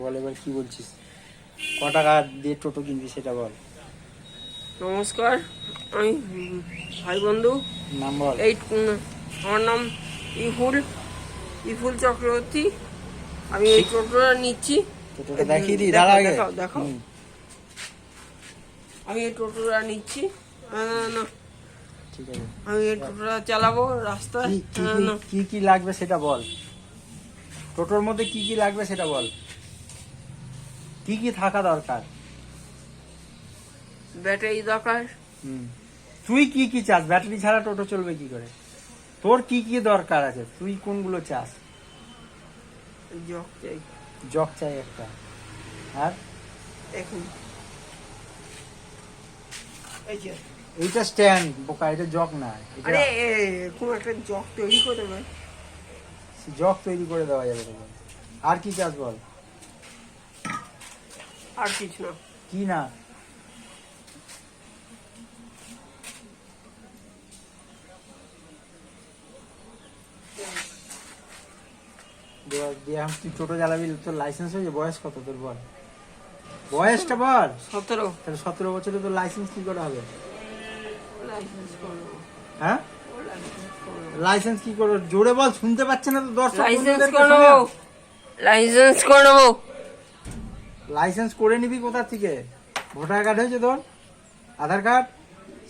বল এবার কি বলছিস? ক টাকা দিয়ে টোটো কিনবি সেটা বল। নমস্কার আমি ভাই বন্ধু। নাম বল। এই আমার নাম ইফুল ইফুল চক্রবর্তী। আমি এই টোটোটা নিচ্ছি। টোটোটা দেখিয়ে দিই দেখো, দাঁড়া আগে। দেখাও। আমি এই টোটোটা নিচ্ছি। না, ঠিক আছে। আমি এই টোটোটা চালাবো রাস্তায়। কি কি লাগবে সেটা বল। টোটোর মধ্যে কি কি লাগবে সেটা বল। কি কি থাকা দরকার? ব্যাটারি দরকার। তুই কি কি চাস? ব্যাটারি ছাড়া টোটো চলবে কি করে? তোর কি কি দরকার আছে? তুই কোনগুলো চাস? জগ চাই। জগ চাই একটা। আর? এখন। এই যে। এইটা স্ট্যান্ড বোকা এটা জগ না আরে এরকম একটা জগ তৈরি করে দেবে। জগ তৈরি করে দেওয়া যাবে আর কি চাস বল? আর কিছু না। কি না? তুই টোটো চালাবি তোর লাইসেন্স হয়েছে বয়স কত তোর বল? বয়সটা বল। সতেরো। তাহলে সতেরো বছরে তোর লাইসেন্স কি করে হবে? হ্যাঁ? লাইসেন্স কি করে? জোরে বল শুনতে পাচ্ছে না তো দর্শক লাইসেন্স বন্ধুদেরকে করে নেব লাইসেন্স করে নেব লাইসেন্স করে নিবি কোথা থেকে? ভোটার কার্ড হয়েছে তোর? আধার কার্ড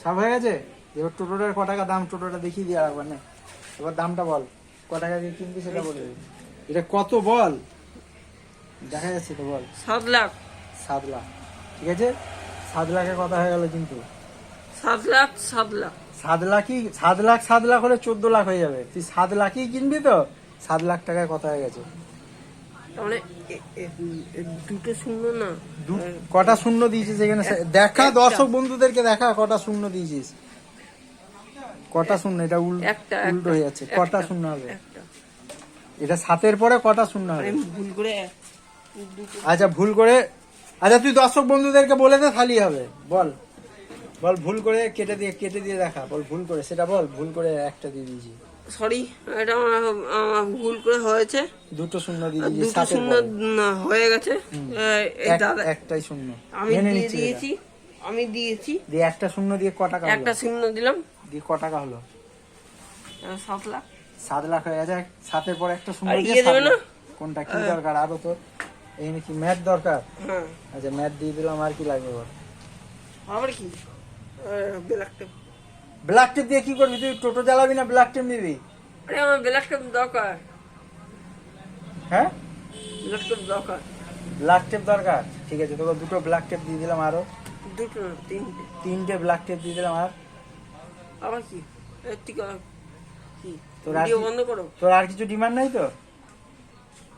সব হয়ে গেছে? এবার টোটোটার ক টাকা দাম টোটোটা দেখিয়ে দিয়ে রাখবার না। এবার দামটা বল। ক টাকা দিয়ে কিনবি সেটা বলে এটা কত বল? দেখা যাচ্ছে তো বল। সাত লাখ। সাত লাখ। ঠিক আছে? সাত লাখের কথা হয়ে গেল কিন্তু। সাত লাখ সাত লাখ। সাত লাখই সাত লাখ সাত লাখ হলে চোদ্দ লাখ হয়ে যাবে। তুই সাত লাখই কিনবি তো? সাত লাখ টাকায় কথা হয়ে গেছে। দুটো শূন্য না? কটা শূন্য দিয়েছিস এখানে? দেখা দর্শক বন্ধুদেরকে দেখা কটা শূন্য দিয়েছিস? কটা শূন্য? এটা উল- উল্টো হয়ে যাচ্ছে। কটা শূন্য হবে? এটা সাতের পরে কটা শূন্য হবে? ভুল করে আচ্ছা ভুল করে আচ্ছা তুই দর্শক বন্ধুদেরকে বলে দে খালি হবে। বল। বল ভুল করে কেটে দিয়ে কেটে দিয়ে দেখা। বল ভুল করে। সেটা বল ভুল করে একটা দিয়ে দিয়েছি। সরি এটা আমার ভুল করে হয়েছে। দুটো শূন্য দুটো শূন্য হয়ে গেছে। দাদা একটাই শূন্য। আমি দিয়ে দিয়েছি আমি দিয়েছি। দিয়ে একটা শূন্য দিয়ে ক টাকা একটা শূন্য দিলাম। দিয়ে ক টাকা হলো? সাত লাখ। সাত লাখ হয়ে গেছে। সাতের পর একটা শূন্য দিয়ে ইয়ে দেবে না? কোনটা কি দরকার? আরও তোর এই নাকি ম্যাথ দরকার? হ্যাঁ। আচ্ছা ম্যাথ দিয়ে দিলাম আর কি লাগবে আবার কি? ব্ল্যাক টেপ ব্ল্যাক টেপ দিয়ে কি করবি? তুই টোটো চালাবি না ব্ল্যাক টেপ নিবি? আরে আমার ব্ল্যাক টেপ দরকার। হ্যাঁ? ব্ল্যাক টেপ দরকার। ব্ল্যাক টেপ দরকার? ঠিক আছে তোকে দুটো ব্ল্যাক টেপ দিয়ে দিলাম আরও। দুটো তিনটে। তিনটে ব্ল্যাক টেপ দিয়ে দিলাম আর। আবার কি? এর থেকে কি? তোর আর কি- বন্ধ করো। তোর আর কিছু ডিমান্ড নাই তো?